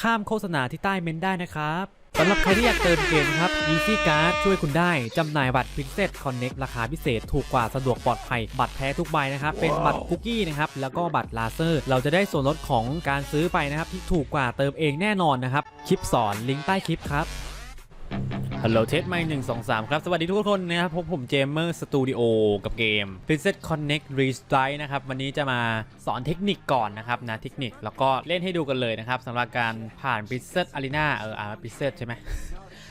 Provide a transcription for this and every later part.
ข้ามโฆษณาที่ใต้เมนได้นะครับสำหรับใครที่อยากเติมเกมครับ Easy Card ช่วยคุณได้ จำหน่ายบัตร Princess Connect ราคาพิเศษถูกกว่าสะดวกปลอดภัย บัตรแท้ทุกใบนะครับ เป็นบัตรคุกกี้นะครับ แล้วก็บัตรลาเซอร์ เราจะได้ส่วนลดของการซื้อไปนะครับ ที่ถูกกว่าเติมเองแน่นอนนะครับ คลิปสอนลิงก์ใต้คลิปครับ ฮัลโหลเทสไม่หนึ่งสองสามครับ สวัสดีทุกคนนะครับพบผมเจมเมอร์สตูดิโอกับเกม Princess Connect Restart นะครับ วันนี้จะมาสอนเทคนิคก่อนนะครับนะเทคนิคแล้วก็เล่นให้ดูกันเลยนะครับสำหรับการผ่าน Princess Arena เอออ่า Princess ใช่ไหม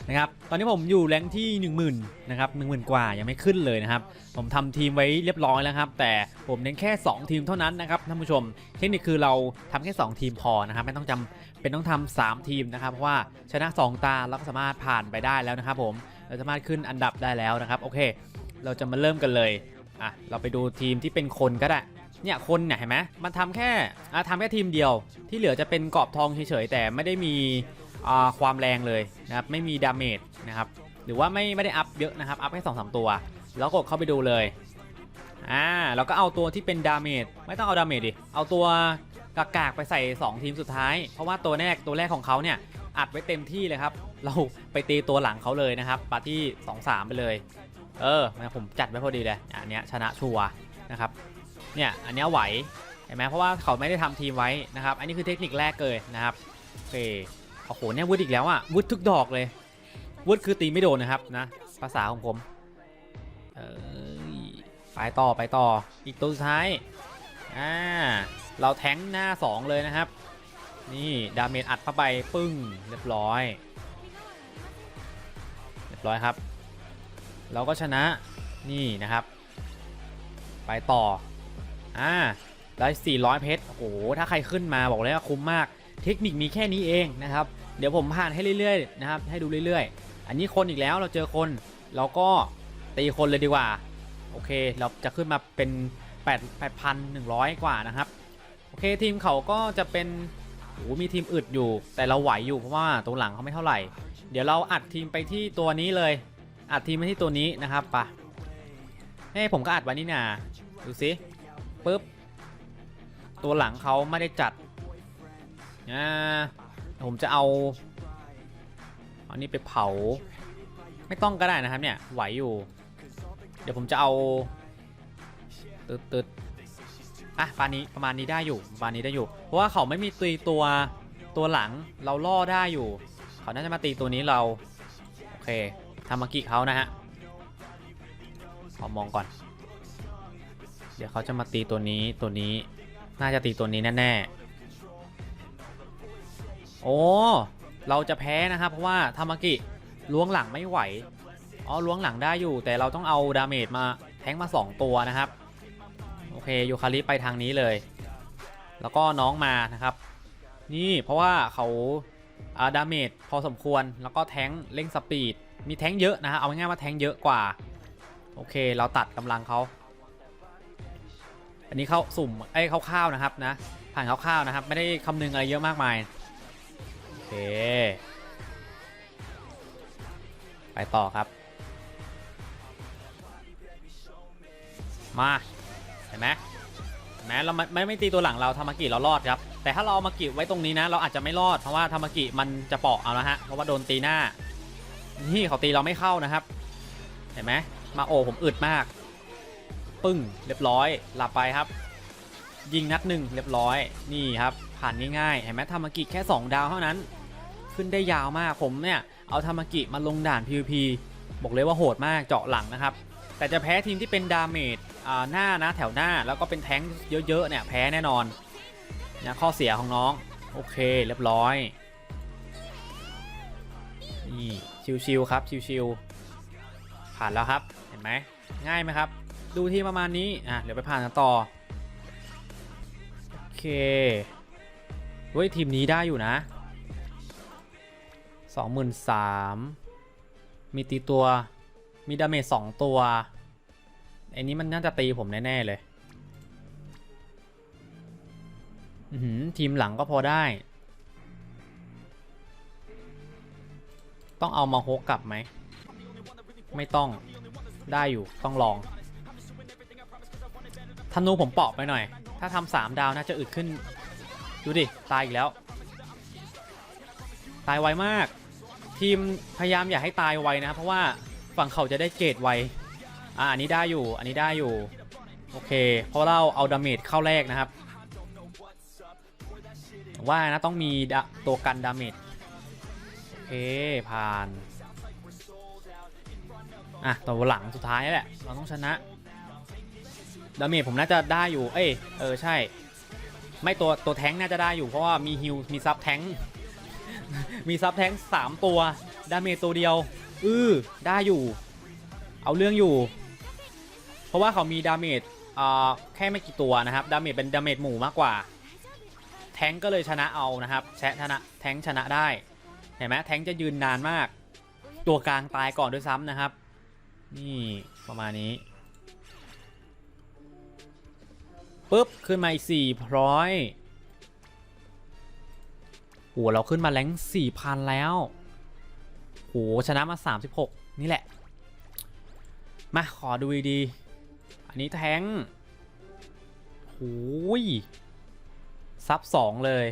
นะครับตอนนี้ผมอยู่แรงที่ 10,000นะครับ10,000 กว่ายังไม่ขึ้นเลยนะครับผมทำทีมไว้เรียบร้อยแล้วครับแต่ผมเน้นแค่ 2 ทีมเท่านั้นนะครับท่านผู้ชมเทคนิคคือเราทำแค่ 2 ทีมพอนะครับไม่ต้องจำเป็นต้องทำ3ทีมนะครับเพราะว่าชนะ 2 ตาเราก็สามารถผ่านไปได้แล้วนะครับผมเราสามารถขึ้นอันดับได้แล้วนะครับโอเค เราจะมาเริ่มกันเลยอะเราไปดูทีมที่เป็นคนก็ได้เนี่ยคนเนี่ยเห็นไหมมันทำแค่อะทำแค่ทีมเดียว ที่เหลือจะเป็นกรอบทองเฉยๆแต่ไม่ได้มี ความแรงเลยนะครับไม่มีดาเมจนะครับหรือว่าไม่ไม่ได้อัพเยอะนะครับอัพแค่สองสามตัว แล้วกดเข้าไปดูเลยอ่าเราก็เอาตัวที่เป็นดาเมจไม่ต้องเอาดาเมจดิเอาตัวกากากไปใส่ 2 ทีมสุดท้าย เพราะว่าตัวแรกตัวแรกของเขาเนี่ยอัดไว้เต็มที่เลยครับ เราไปตีตัวหลังเขาเลยนะครับปาที่2-3ไปเลย เออผมจัดไว้พอดีเลยอันเนี้ยชนะชัวร์นะครับเนี่ยอันเนี้ยไหวเห็นไหมเพราะว่าเขาไม่ได้ทำทีมไว้นะครับ อันนี้คือเทคนิคแรกเลยนะครับโอเค โอ้โหเนี่ยวุดอีกแล้วอะวุดทุกดอกเลยวุดคือตีไม่โดนนะครับนะภาษาของผมเออไปต่อไปต่ออีกตัวสุดท้ายอ่าเราแทงหน้า 2 เลยนะครับ นี่ดาเมจอัดเข้าไปปึ้งเรียบร้อยเรียบร้อยครับ เราก็ชนะนี่นะครับ ไปต่ออ่าได้400 เพชรโอ้โหถ้าใครขึ้นมาบอกเลยว่าคุ้มมาก เทคนิคมีแค่นี้เองนะครับ เดี๋ยวผมผ่านให้เรื่อยๆนะครับ ให้ดูเรื่อยๆ อันนี้คนอีกแล้วเราเจอคน เราก็ตีคนเลยดีกว่า โอเค เราจะขึ้นมาเป็น 8 8,100 กว่านะครับ โอเคทีมเขาก็จะเป็นโอ้มีทีมอึดอยู่ แต่เราไหวอยู่เพราะว่าตัวหลังเขาไม่เท่าไหร่ เดี๋ยวเราอัดทีมไปที่ตัวนี้เลย อัดทีมไปที่ตัวนี้นะครับปะเฮ้ผมก็อัดไว้นี่นาดูสิปึ๊บตัวหลังเขาไม่ได้จัด อ่าผมจะเอาอานี่ไปเผา ไม่ต้องก็ได้นะครับเนี่ยไหวอยู่ เดี๋ยวผมจะเอาตึดตึดอะปานนี้ประมาณนี้ได้อยู่ประมาณนี้ได้อยู่ เพราะว่าเขาไม่มีตีตัวตัวหลังเราล่อได้อยู่ เขาน่าจะมาตีตัวนี้เรา โอเคทำมากิเขานะฮะขอมองก่อน เดี๋ยวเขาจะมาตีตัวนี้ตัวนี้ น่าจะตีตัวนี้แน่ๆ โอ้เราจะแพ้นะครับ เพราะว่าทามากิล้วงหลังไม่ไหวอ๋อล้วงหลังได้อยู่ แต่เราต้องเอาดาเมจมาแทงมา 2 ตัวนะครับ โอเคยูคาริไปทางนี้เลย แล้วก็น้องมานะครับ นี่เพราะว่าเขาอาดาเมจพอสมควรแล้วก็แทงเร่งสปีดมีแทงเยอะนะฮะเอาง่ายๆว่าแทงเยอะกว่า โอเคเราตัดกำลังเขาอันนี้เขาสุ่มไอ้เข้าวๆนะครับนะผ่านเข้าวๆนะครับ ไม่ได้คำนึงอะไรเยอะมากมาย ไปต่อครับ มา เห็นไหมเห็นไหมเราไม่ไม่ไม่ตีตัวหลังเราธรรมกิเรารอดครับ แต่ถ้าเราเอามากิไว้ตรงนี้นะ เราอาจจะไม่รอดเพราะว่าธรรมกิมันจะเปาะเอานะฮะเพราะว่าโดนตีหน้า นี่เขาตีเราไม่เข้านะครับ เห็นไหมมาโอผมอึดมาก ปึ้งเรียบร้อยหลับไปครับ ยิงนัดหนึ่งเรียบร้อยนี่ครับผ่านง่ายๆเห็นไหมธรรมกิแค่ 2 ดาวเท่านั้น ขึ้นได้ยาวมากผมเนี่ยเอาธรรมกิมาลงด่าน PVP บอกเลยว่าโหดมากเจาะหลังนะครับ แต่จะแพ้ทีมที่เป็นดาเมจอ่าหน้านะแถวหน้าแล้วก็เป็นแท้งเยอะๆเนี่ยแพ้แน่นอนนะข้อเสียของน้อง โอเคเรียบร้อยนี่ชิวๆครับชิวๆผ่านแล้วครับเห็นไหมง่ายไหมครับ ดูที่ประมาณนี้อะเดี๋ยวไปผ่านกันต่อโอเคเฮ้ยทีมนี้ได้อยู่นะ 23,000 มีตีตัว มีดาเมจ2ตัวไอ้นี้มันน่าจะตีผมแน่ ๆ เลยหือทีมหลังก็พอได้ ต้องเอามาโฮกกลับไหม ไม่ต้อง ได้อยู่ ต้องลอง ธนูผมเปาะไปหน่อย ถ้าทำสามดาวน่าจะอึดขึ้น ดูดิ ตายอีกแล้ว ตายไวมาก ทีมพยายามอย่าให้ตายไวนะครับเพราะว่าฝั่งเขาจะได้เกรดไวอ่าอันนี้ได้อยู่ อันนี้ได้อยู่ โอเค เพราะเราเอาดาเมจเข้าแรกนะครับ ว่านะต้องมีตัวกันดาเมจโอเคผ่าน อะตัวหลังสุดท้ายแหละ เราต้องชนะดาเมจผมน่าจะได้อยู่ เอ้ย เออ ใช่ ไม่ตัวตัวแท้งน่าจะได้อยู่ เพราะว่ามีฮิลมีซับแท้ง มีซับแท้งสามตัว ดาเมจตัวเดียว อือได้อยู่ เอาเรื่องอยู่ เพราะว่าเขามีดาเมจอ่าแค่ไม่กี่ตัวนะครับ ดาเมจเป็นดาเมจหมู่มากกว่า แท้งก็เลยชนะเอานะครับแชะชนะแท้งชนะได้ เห็นไหมแท้งจะยืนนานมาก ตัวกลางตายก่อนด้วยซ้ำนะครับ นี่ประมาณนี้ปุ๊บ ขึ้นมาอีกสี่ร้อย โหเราขึ้นมาแรงสี่พันแล้วโหชนะมา 36 นี่แหละ มาขอดูดีอันนี้แท้งโหยซับสองเลย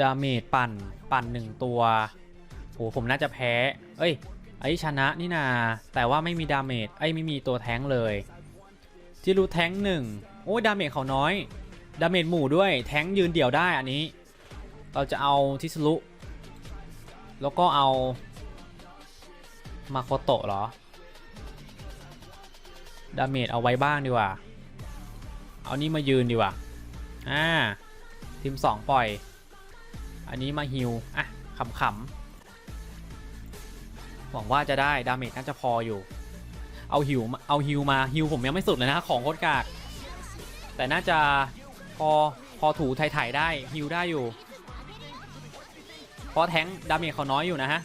ดาเมจปั่น ปั่นหนึ่งตัวโหผมน่าจะแพ้ เอ้ย ไอชนะนี่นา แต่ว่าไม่มีดาเมจ ไอ้ไม่มีตัวแท้งเลยที่รู้แท้งหนึ่งโอ้ยดาเมจเขาน้อย ดาเมจหมู่ด้วยแท้งยืนเดี่ยวได้อันนี้ เราจะเอาทิสลุ แล้วก็เอา มาโคโตะเหรอ ดาเมจเอาไว้บ้างดีกว่า เอานี่มายืนดีกว่า อ่า ทีม2ปล่อย อันนี้มาฮิวอะขำๆหวังว่าจะได้ดาเมจน่าจะพออยู่เอาฮิวมาเอาฮิวมาฮิวผมยังไม่สุดเลยนะของโคตรกาก แต่น่าจะ พอพอถูไถ่ๆได้ฮิวได้อยู่ เพราะแทงดาเมจเขาน้อยอยู่นะฮะ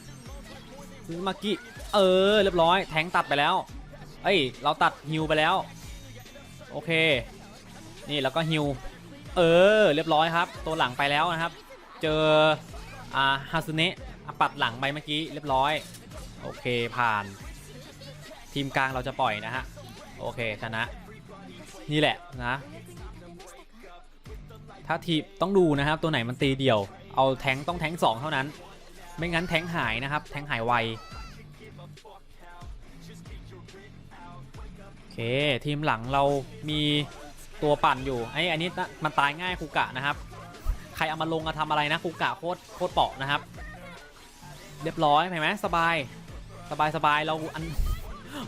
เมื่อกี้เออเรียบร้อย แทงตัดไปแล้ว เอ้ยเราตัดฮิวไปแล้ว โอเค นี่แล้วก็ฮิวเออเรียบร้อยครับ ตัวหลังไปแล้วนะครับ เจออ่าฮาซุเนะปัดหลังไปเมื่อกี้เรียบร้อย โอเคผ่าน ทีมกลางเราจะปล่อยนะฮะ โอเคชนะ นี่แหละนะ ถ้าทีมต้องดูนะครับ ตัวไหนมันตีเดี่ยว เอาแทงต้องแทงสองเท่านั้น ไม่งั้นแทงหายนะครับ แทงหายไวโอเคทีมหลังเรามีตัวปั่นอยู่ไอ้อันนี้มันตายง่ายคูกะนะครับ ใครเอามาลงอะทำอะไรนะคูกะโคตรโคตรเปาะนะครับ เรียบร้อยเห็นไหมสบาย สบายสบายเราอัน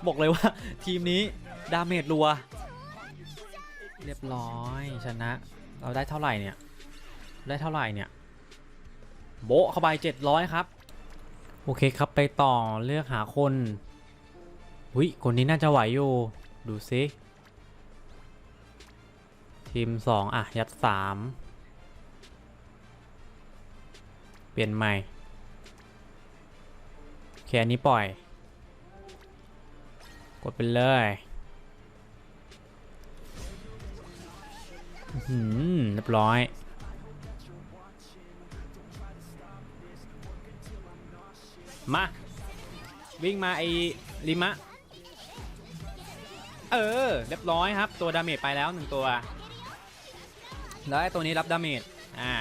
บอกเลยว่า ทีมนี้ดาเมจรัว เรียบร้อยชนะ เราได้เท่าไหร่เนี่ย ได้เท่าไหร่เนี่ย โบะเข้าไป700ครับ โอเคครับไปต่อเลือกหาคนหุยคนนี้น่าจะไหวอยู่ ดูซิ ทีม2อะ ยัด3เปลี่ยนใหม่แค่นี้ปล่อย กดไปเลย หืมเรียบร้อย มา วิ่งมาไอ้ริมะ เออ เรียบร้อยครับ ตัวดาเมจไปแล้วหนึ่งตัว แล้วไอ้ตัวนี้รับดาเมจ อ่า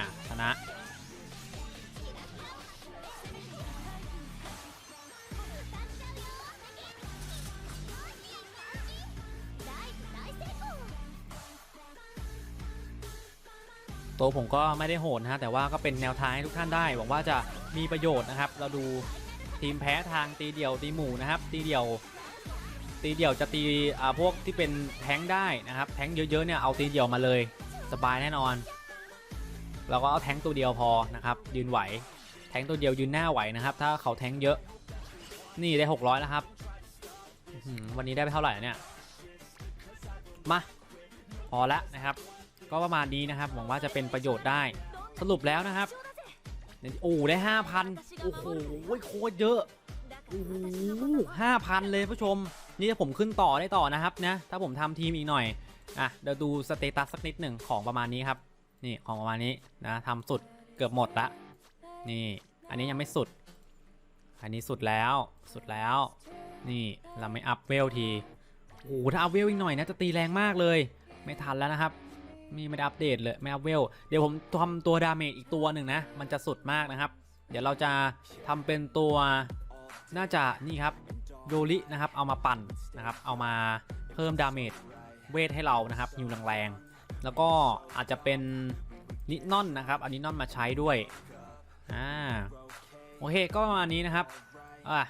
ตัวผมก็ไม่ได้โหดนะฮะแต่ว่าก็เป็นแนวทางให้ทุกท่านได้หวังว่าจะมีประโยชน์นะครับ เราดูทีมแพ้ทางตีเดี่ยวตีหมู่นะครับ ตีเดี่ยว ตีเดี่ยวจะตีอ่าพวกที่เป็นแท้งได้นะครับ แท้งเยอะๆเนี่ยเอาตีเดี่ยวมาเลย สบายแน่นอนเราก็เอาแท้งตัวเดียวพอนะครับ ยืนไหว แท้งตัวเดียวยืนหน้าไหวนะครับ ถ้าเขาแท้งเยอะ นี่ได้ 600 แล้วครับวันนี้ได้ไปเท่าไหร่เนี่ยมาพอละนะครับ ก็ประมาณนี้นะครับหวังว่าจะเป็นประโยชน์ได้สรุปแล้วนะครับโอ้ได้ห้าพันโอ้โหโคตรเยอะโอ้โหห้าพันเลยผู้ชม นี่ถ้าผมขึ้นต่อได้ต่อนะครับนะถ้าผมทำทีมอีกหน่อยอะเดี๋ยวดูสเตตัสสักนิดหนึ่งของประมาณนี้ครับนี่ของประมาณนี้นะทำสุดเกือบหมดละนี่อันนี้ยังไม่สุด อันนี้สุดแล้วสุดแล้ว นี่เราไม่อัพเวลทีโอ้โหถ้าอัพเวลอีกหน่อยนะจะตีแรงมากเลย ไม่ทันแล้วนะครับ นี่ไม่ได้อัปเดตเลยไม่อัปเวล เดี๋ยวผมทำตัวดาเมจอีกตัวหนึ่งนะ มันจะสุดมากนะครับ เดี๋ยวเราจะทำเป็นตัวน่าจะนี่ครับโยรินะครับ เอามาปั่นนะครับ เอามาเพิ่มดาเมจเวทให้เรานะครับฮิวแรงๆแล้วก็อาจจะเป็นนินอนนะครับอานินอนมาใช้ด้วยอ่าโอเคก็ประมาณนี้นะครับอะ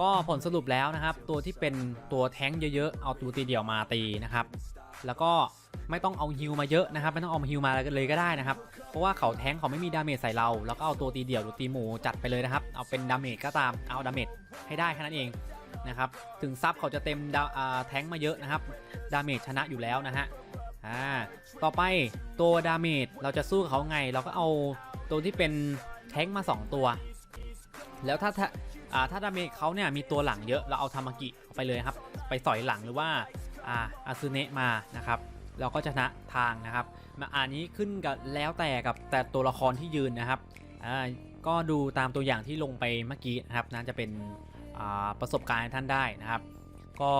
ก็ผลสรุปแล้วนะครับ ตัวที่เป็นตัวแท้งเยอะๆ เอาตัวตีเดี่ยวมาตีนะครับ แล้วก็ ไม่ต้องเอาฮิวมาเยอะนะครับไม่ต้องเอาฮิวมาเลยก็ได้นะครับเพราะว่าเขาแท้งเขาไม่มีดาเมจใส่เรา แล้วก็เอาตัวตีเดี่ยวหรือตีหมูจัดไปเลยนะครับ เอาเป็นดาเมจก็ตามเอาดาเมจให้ได้แค่นั้นเองนะครับถึงซับเขาจะเต็มดาแท้งมาเยอะนะครับดาเมจชนะอยู่แล้วนะฮะอ่าต่อไปตัวดาเมจเราจะสู้เขาไง เราก็เอาตัวที่เป็นแท้งมา 2 ตัว แล้วถ้าถ้าอ่าถ้าดาเมจเขาเนี่ยมีตัวหลังเยอะเราเอาทามากิไปเลยครับ ไปสอยหลังหรือว่าอ่าอาซึเนะมานะครับ เราก็ชนะทางนะครับมาอันนี้ขึ้นกับแล้วแต่กับแต่ตัวละครที่ยืนนะครับอ่าก็ดูตามตัวอย่างที่ลงไปเมื่อกี้นะครับน่าจะเป็นอ่าประสบการณ์ท่านได้นะครับ ก็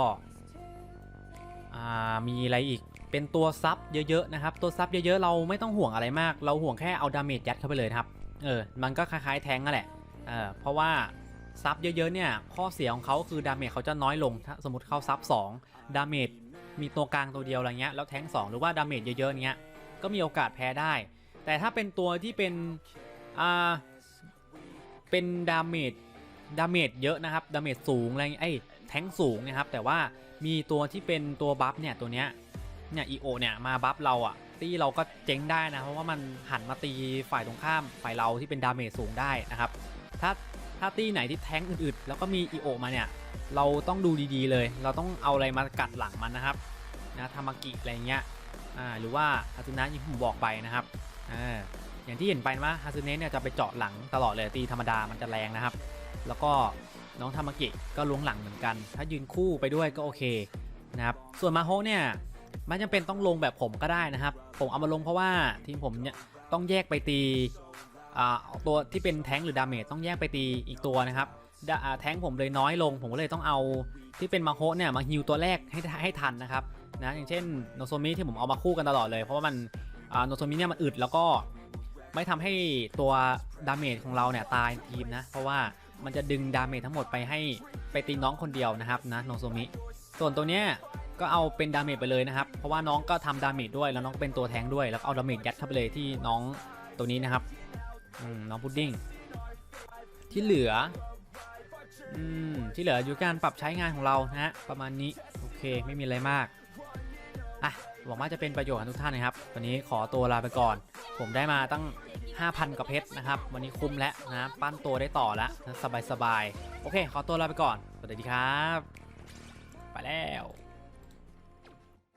อ่ามีอะไรอีกเป็นตัวซับเยอะๆนะครับ ตัวซับเยอะๆเราไม่ต้องห่วงอะไรมาก เราห่วงแค่เอาดาเมจยัดเข้าไปเลยครับเออมันก็คล้ายๆแทงนั่นแหละเออเพราะว่าซับเยอะๆเนี่ยข้อเสียของเขาคือดาเมจเขาจะน้อยลงถ้าสมมติเข้าซับ2ดาเมจ มีตัวกลางตัวเดียวอะไรเงี้ยแล้วแทงสองหรือว่าดาเมจเยอะๆเงี้ยก็มีโอกาสแพ้ได้ แต่ถ้าเป็นตัวที่เป็นอ่าเป็นดาเมจดาเมจเยอะนะครับดาเมจสูงอะไรไอ้ยแทงสูงนะครับแต่ว่ามีตัวที่เป็นตัวบัฟเนี่ยตัวเนี้ยเนี่ยอีโอเนี่ยมาบัฟเราอะตีเราก็เจ๊งได้นะเพราะว่ามันหันมาตีฝ่ายตรงข้ามฝ่ายเราที่เป็นดาเมจสูงได้นะครับถ้าถ้าตีไหนที่แทงอื่นๆ แล้วก็มีอีโอมาเนี่ย เราต้องดูดีๆเลย เราต้องเอาอะไรมากัดหลังมันนะครับนะทามากิอะไรเงี้ยอ่าหรือว่าฮาซุนะที่ผมบอกไปนะครับอ่าอย่างที่เห็นไปว่าฮาซุเนะเนี่ยจะไปเจาะหลังตลอดเลยตีธรรมดามันจะแรงนะครับ แล้วก็น้องทามากิก็ล้วงหลังเหมือนกัน ถ้ายืนคู่ไปด้วยก็โอเคนะครับส่วนมาโฮเนี่ยไม่จำเป็นต้องลงแบบผมก็ได้นะครับ ผมเอามาลงเพราะว่าทีมผมเนี่ยต้องแยกไปตีอ่าตัวที่เป็นแท้งหรือดาเมจต้องแยกไปตีอีกตัวนะครับ แท้งผมเลยน้อยลง ผมก็เลยต้องเอาที่เป็นมาโฮเนี่ยมาฮิวตัวแรกให้ให้ทันนะครับนะอย่างเช่นโนโซมิที่ผมเอามาคู่กันตลอดเลย เพราะว่ามันอ่าโนโซมิเนี่ยมันอึดแล้วก็ไม่ทำให้ตัวดาเมจของเราเนี่ยตายทีมนะ เพราะว่ามันจะดึงดาเมจทั้งหมดไปให้ไปตีน้องคนเดียวนะครับนะโนโซมิส่วนตัวเนี้ยก็เอาเป็นดาเมจไปเลยนะครับ เพราะว่าน้องก็ทำดาเมจด้วยแล้วน้องก็เป็นตัวแทงด้วย แล้วเอาดาเมจยัดเข้าไปเลยที่น้องตัวนี้นะครับน้องพุดดิ้งที่เหลือ อืมที่เหลืออยู่การปรับใช้งานของเรานะฮะประมาณนี้โอเคไม่มีอะไรมากอะหวังว่าจะเป็นประโยชน์กับทุกท่านนะครับ วันนี้ขอตัวลาไปก่อน ผมได้มาตั้ง 5,000กว่าเพชรนะครับ วันนี้คุ้มแล้วนะปั้นตัวได้ต่อแล้วสบายสบายๆโอเค ขอตัวลาไปก่อน สวัสดีครับ ไปแล้ว